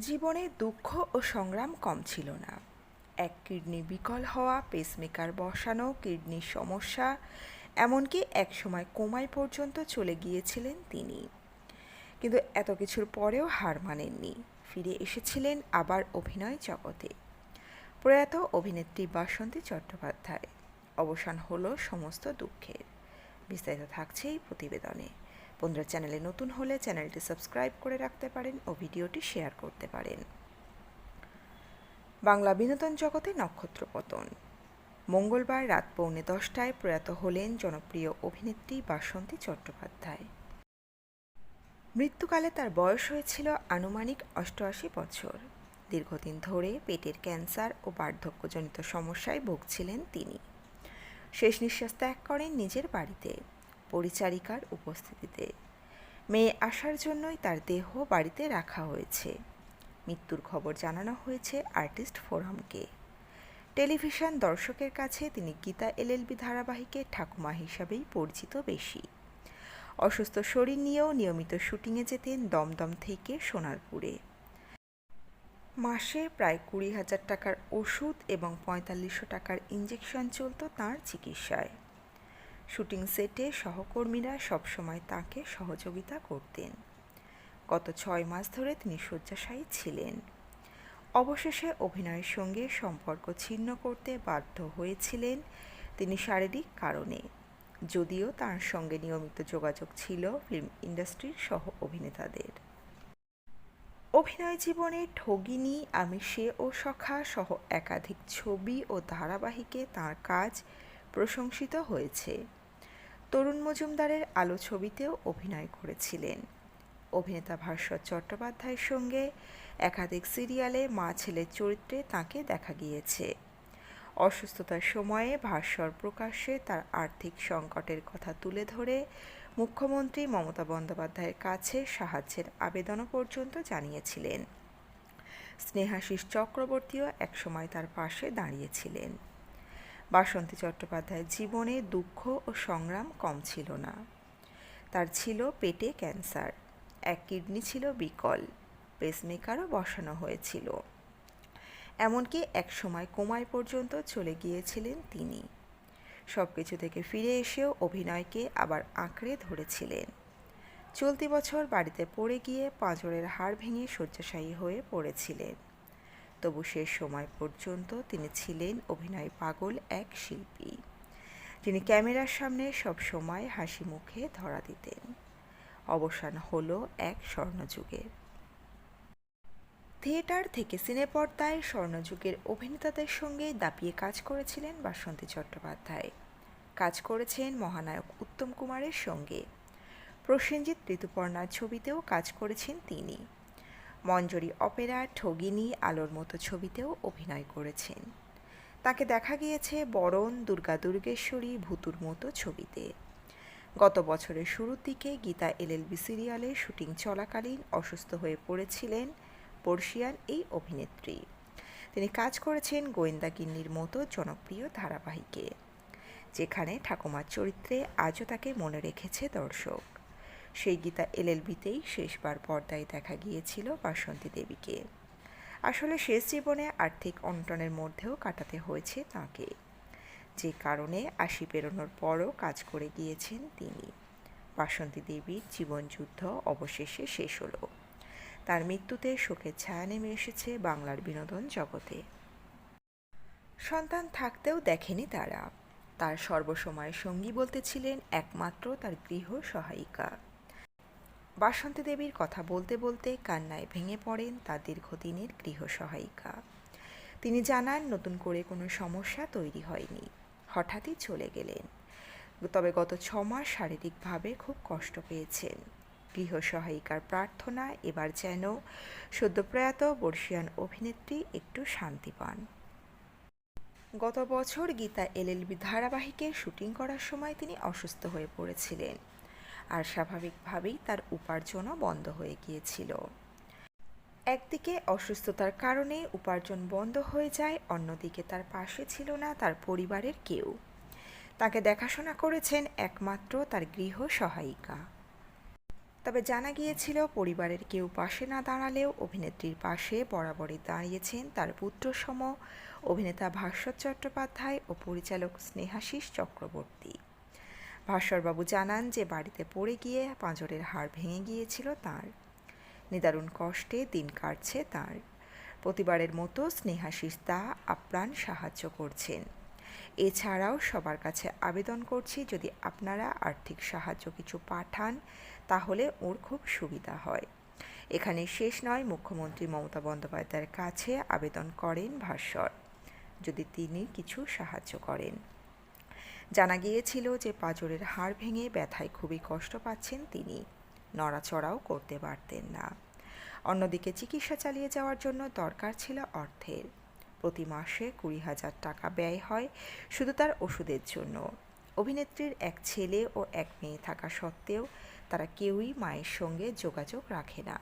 জীবনে দুঃখ ও সংগ্রাম কম ছিল না। এক কিডনি বিকল হওয়া পেসমেকার বসানো কিডনির সমস্যা, এমনকি একসময় কোমায় পর্যন্ত চলে গিয়েছিলেন তিনি। কিন্তু এত কিছুর পরেও হার মানেননি। ফিরে এসেছিলেন আবার অভিনয় জগতে। প্রয়াত অভিনেত্রী বাসন্তী চট্টোপাধ্যায়। অবসান হলো সমস্ত দুঃখের। বিস্তারিত থাকছে এই প্রতিবেদনে। বন্ধুরা চ্যানেলে নতুন হলে চ্যানেলটি সাবস্ক্রাইব করে রাখতে পারেন ও ভিডিওটি শেয়ার করতে পারেন। বাংলা বিনোদন জগতে নক্ষত্র পতন মঙ্গলবার রাত পৌনে দশটায় প্রয়াত হলেন জনপ্রিয় অভিনেত্রী বাসন্তী চট্টোপাধ্যায়। মৃত্যুকালে তার বয়স হয়েছিল আনুমানিক অষ্টআশি বছর। দীর্ঘদিন ধরে পেটের ক্যান্সার ও বার্ধক্যজনিত সমস্যায় ভুগছিলেন তিনি। শেষ নিঃশ্বাস ত্যাগ করেন নিজের বাড়িতে, পরিচারিকার উপস্থিতিতে। মেয়ে আসার জন্যই তার দেহ বাড়িতে রাখা হয়েছে। মৃত্যুর খবর জানানো হয়েছে আর্টিস্ট ফোরামকে টেলিভিশন দর্শকের কাছে তিনি গীতা এলএলবি ধারাবাহিকে ঠাকুমা হিসাবেই পরিচিত বেশি। অসুস্থ শরীর নিয়েও নিয়মিত শুটিংয়ে যেতেন দমদম থেকে সোনারপুরে। মাসে প্রায় কুড়ি হাজার টাকার ওষুধ এবং পঁয়তাল্লিশশো টাকার ইঞ্জেকশন চলত তাঁর চিকিৎসায়। শুটিং সেটে সহকর্মীরা সবসময় তাকে সহযোগিতা করতেন। গত ছয় মাস ধরে তিনি শয্যাশায়ী ছিলেন। অবশেষে অভিনয়ের সঙ্গে সম্পর্ক ছিন্ন করতে বাধ্য হয়েছিলেন তিনি শারীরিক কারণে। যদিও তার সঙ্গে নিয়মিত যোগাযোগ ছিল ফিল্ম ইন্ডাস্ট্রির সহ অভিনেতাদের। অভিনয় জীবনে ঠগিনী আমি সে ও সখা সহ একাধিক ছবি ও ধারাবাহিকে তার কাজ প্রশংসিত হয়েছে। তরুণ মজুমদারের আলো ছবিতেও অভিনয় করেছিলেন। অভিনেতা ভাস্বর চট্টোপাধ্যায়ের সঙ্গে একাধিক সিরিয়ালে মা ছেলের চরিত্রে তাকে দেখা গিয়েছে। অসুস্থতার সময়ে ভাস্বর প্রকাশ্যে তার আর্থিক সংকটের কথা তুলে ধরে মুখ্যমন্ত্রী মমতা বন্দ্যোপাধ্যায়ের কাছে সাহায্যের আবেদনও পর্যন্ত জানিয়েছিলেন। স্নেহাশিস চক্রবর্তীও একসময় তার পাশে দাঁড়িয়েছিলেন। বাসন্তী চট্টোপাধ্যায়ের জীবনে দুঃখ ও সংগ্রাম কম ছিল না। তার ছিল পেটে ক্যান্সার, এক কিডনি ছিল বিকল পেসমেকারও বসানো হয়েছিল। এমনকি এক সময় কোমায় পর্যন্ত চলে গিয়েছিলেন তিনি। সব কিছু থেকে ফিরে এসেও অভিনয়কে আবার আঁকড়ে ধরেছিলেন। চলতি বছর বাড়িতে পড়ে গিয়ে পাঁজরের হাড় ভেঙে শয্যাশায়ী হয়ে পড়েছিলেন। তবু শেষ সময় পর্যন্ত তিনি ছিলেন অভিনয় পাগল এক শিল্পী। যিনি ক্যামেরার সামনে সব সময় হাসি মুখে ধরা দিতেন। অবসান হলো এক স্বর্ণযুগের থিয়েটার থেকে সিনেপর্দায় স্বর্ণযুগের অভিনেতাদের সঙ্গে দাপিয়ে কাজ করেছিলেন বাসন্তী চট্টোপাধ্যায়। কাজ করেছেন মহানায়ক উত্তম কুমারের সঙ্গে। প্রসেনজিৎ ঋতুপর্ণার ছবিতেও কাজ করেছেন তিনি। মঞ্জরি অপেরা ঠগিনী আলোর মতো ছবিতেও অভিনয় করেছেন। তাকে দেখা গিয়েছে বরণ দুর্গা দুর্গেশ্বরী ভুতুর মতো ছবিতে। গত বছরের শুরুর দিকে গীতা এলএলবি সিরিয়ালে শুটিং চলাকালীন অসুস্থ হয়ে পড়েছিলেন পর্শিয়ান এই অভিনেত্রী। তিনি কাজ করেছেন গোয়েন্দা গিন্নির মতো জনপ্রিয় ধারাবাহিকে, যেখানে ঠাকুমার চরিত্রে আজও তাকে মনে রেখেছে দর্শক। সেই গীতা এলএলবিতেই শেষবার পর্দায় দেখা গিয়েছিল বাসন্তী দেবীকে। আসলে শেষ জীবনে আর্থিক অনটনের মধ্যেও কাটাতে হয়েছে তাকে। যে কারণে আশি পেরোনোর পরও কাজ করে গিয়েছেন তিনি। বাসন্তী দেবীর জীবনযুদ্ধ অবশেষে শেষ হলো। তার মৃত্যুতে শোকের ছায়া নেমে এসেছে বাংলার বিনোদন জগতে। সন্তান থাকতেও দেখেনি তারা। তার সর্বসময় সঙ্গী বলতে ছিলেন একমাত্র তার গৃহ সহায়িকা। বাসন্তী দেবীর কথা বলতে বলতে কান্নায় ভেঙে পড়েন তার দীর্ঘদিনের গৃহ সহায়িকা তিনি জানান, নতুন করে কোনো সমস্যা তৈরি হয়নি। হঠাৎই চলে গেলেন। তবে গত ছ মাস শারীরিকভাবে খুব কষ্ট পেয়েছেন। গৃহ সহায়িকার প্রার্থনা এবার যেন সদ্যপ্রয়াত বর্ষিয়ান অভিনেত্রী একটু শান্তি পান। গত বছর গীতা এলএলবি ধারাবাহিকে শুটিং করার সময় তিনি অসুস্থ হয়ে পড়েছিলেন। আর স্বাভাবিকভাবেই তার উপার্জনও বন্ধ হয়ে গিয়েছিল। একদিকে অসুস্থতার কারণে উপার্জন বন্ধ হয়ে যায়, অন্যদিকে তার পাশে ছিল না তার পরিবারের কেউ। তাকে দেখাশোনা করেছেন একমাত্র তার গৃহ সহায়িকা। তবে জানা গিয়েছিল, পরিবারের কেউ পাশে না দাঁড়ালেও অভিনেত্রীর পাশে বরাবরই দাঁড়িয়েছেন তার পুত্রসম অভিনেতা ভাস্বর চট্টোপাধ্যায় ও পরিচালক স্নেহাশিস চক্রবর্তী। ভাস্বরবাবু জানান যে বাড়িতে পড়ে গিয়ে পাঁজরের হাড় ভেঙে গিয়েছিল তার। নিদারুণ কষ্টে দিন কাটছে তার। প্রতিবারের মতো স্নেহাশিস তা আপ্রাণ সাহায্য করছেন। এছাড়াও সবার কাছে আবেদন করছি যদি আপনারা আর্থিক সাহায্য কিছু পাঠান, তাহলে ওর খুব সুবিধা হয়। এখানে শেষ নয়, মুখ্যমন্ত্রী মমতা বন্দ্যোপাধ্যায়ের কাছে আবেদন করেন ভাস্বর যদি তিনি কিছু সাহায্য করেন। জানা গিয়েছিল যে পাঁজরের হাড় ভেঙে ব্যথায় খুবই কষ্ট পাচ্ছেন তিনি। নড়াচড়াও করতে পারতেন না। অন্যদিকে চিকিৎসা চালিয়ে যাওয়ার জন্য দরকার ছিল অর্থের। প্রতি মাসে কুড়ি হাজার টাকা ব্যয় হয় শুধু তার ওষুধের জন্য। অভিনেত্রীর এক ছেলে ও এক মেয়ে থাকা সত্ত্বেও তারা কেউই মায়ের সঙ্গে যোগাযোগ রাখে না।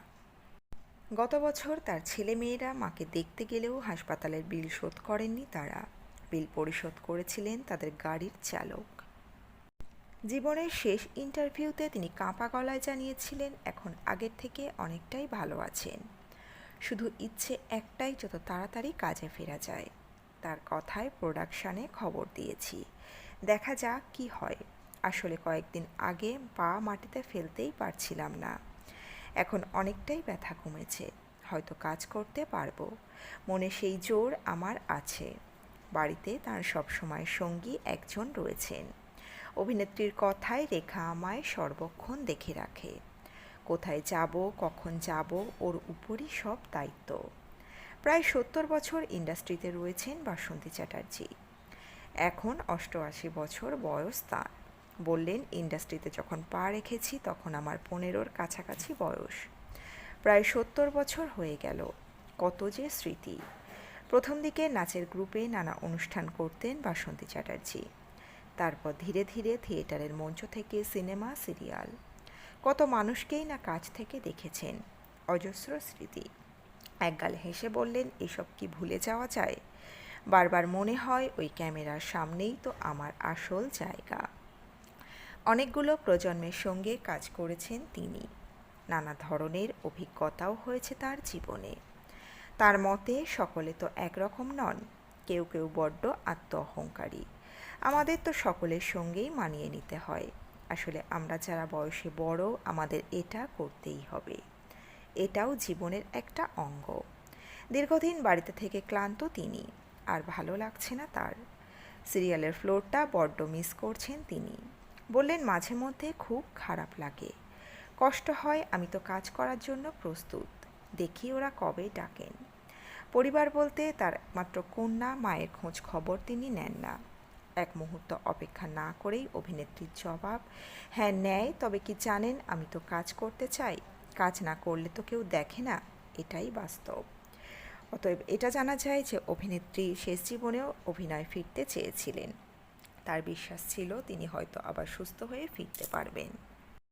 গত বছর তার ছেলে মেয়েরা মাকে দেখতে গেলেও হাসপাতালের বিল শোধ করেননি তারা। বিল পরিশোধ করেছিলেন তাদের গাড়ির চালক। জীবনের শেষ ইন্টারভিউতে তিনি কাঁপা গলায় জানিয়েছিলেন, এখন আগের থেকে অনেকটাই ভালো আছেন। শুধু ইচ্ছে একটাই যত তাড়াতাড়ি কাজে ফেরা যায়। তার কথায় প্রোডাকশানে খবর দিয়েছি। দেখা যাক কি হয়। আসলে কয়েকদিন আগে পা মাটিতে ফেলতেই পারছিলাম না। এখন অনেকটাই ব্যথা কমেছে। হয়তো কাজ করতে পারব। মনে সেই জোর আমার আছে। বাড়িতে তার সবসময় সঙ্গী একজন রয়েছেন। অভিনেত্রীর কথায় রেখা আমায় সর্বক্ষণ দেখে রাখে। কোথায় যাব, কখন যাব, ওর উপরই সব দায়িত্ব। প্রায় সত্তর বছর ইন্ডাস্ট্রিতে রয়েছেন বাসন্তী চ্যাটার্জি। এখন অষ্টআশি বছর বয়স তাঁর। বললেন, ইন্ডাস্ট্রিতে যখন পা রেখেছি, তখন আমার পনেরোর কাছাকাছি বয়স। প্রায় সত্তর বছর হয়ে গেল। কত যে স্মৃতি। প্রথম দিকে নাচের গ্রুপে নানা অনুষ্ঠান করতেন বাসন্তী চ্যাটার্জি। তারপর ধীরে ধীরে থিয়েটারের মঞ্চ থেকে সিনেমা, সিরিয়াল। কত মানুষকেই না কাছ থেকে দেখেছেন। অজস্র স্মৃতি। একগাল হেসে বললেন, এসব কি ভুলে যাওয়া যায়? বারবার মনে হয় ওই ক্যামেরার সামনেই তো আমার আসল জায়গা। অনেকগুলো প্রজন্মের সঙ্গে কাজ করেছেন তিনি। নানা ধরনের অভিজ্ঞতাও হয়েছে তার জীবনে। তার মতে সকলে তো একরকম নন, কেউ কেউ বড্ড আত্ম অহংকারী আমাদের তো সকলের সঙ্গেই মানিয়ে নিতে হয়। আসলে আমরা যারা বয়সে বড়, আমাদের এটা করতেই হবে। এটাও জীবনের একটা অঙ্গ। দীর্ঘদিন বাড়িতে থেকে ক্লান্ত তিনি, আর ভালো লাগছে না তার। সিরিয়ালের ফ্লোরটা বড্ড মিস করছেন তিনি। বললেন, মাঝে মধ্যে খুব খারাপ লাগে। কষ্ট হয়, আমি তো কাজ করার জন্য প্রস্তুত। দেখি ওরা কবে ডাকেন। পরিবার বলতে তার মাত্র কন্যা মায়ের খোঁজ খবর তিনি নেন না। এক মুহূর্ত অপেক্ষা না করেই অভিনেত্রীর জবাব হ্যাঁ নেয়, তবে কি জানেন, আমি তো কাজ করতে চাই। কাজ না করলে তো কেউ দেখে না। এটাই বাস্তব। অতএব এটা জানা যায় যে অভিনেত্রী শেষ জীবনেও অভিনয় ফিরতে চেয়েছিলেন। তার বিশ্বাস ছিল তিনি হয়তো আবার সুস্থ হয়ে ফিরতে পারবেন।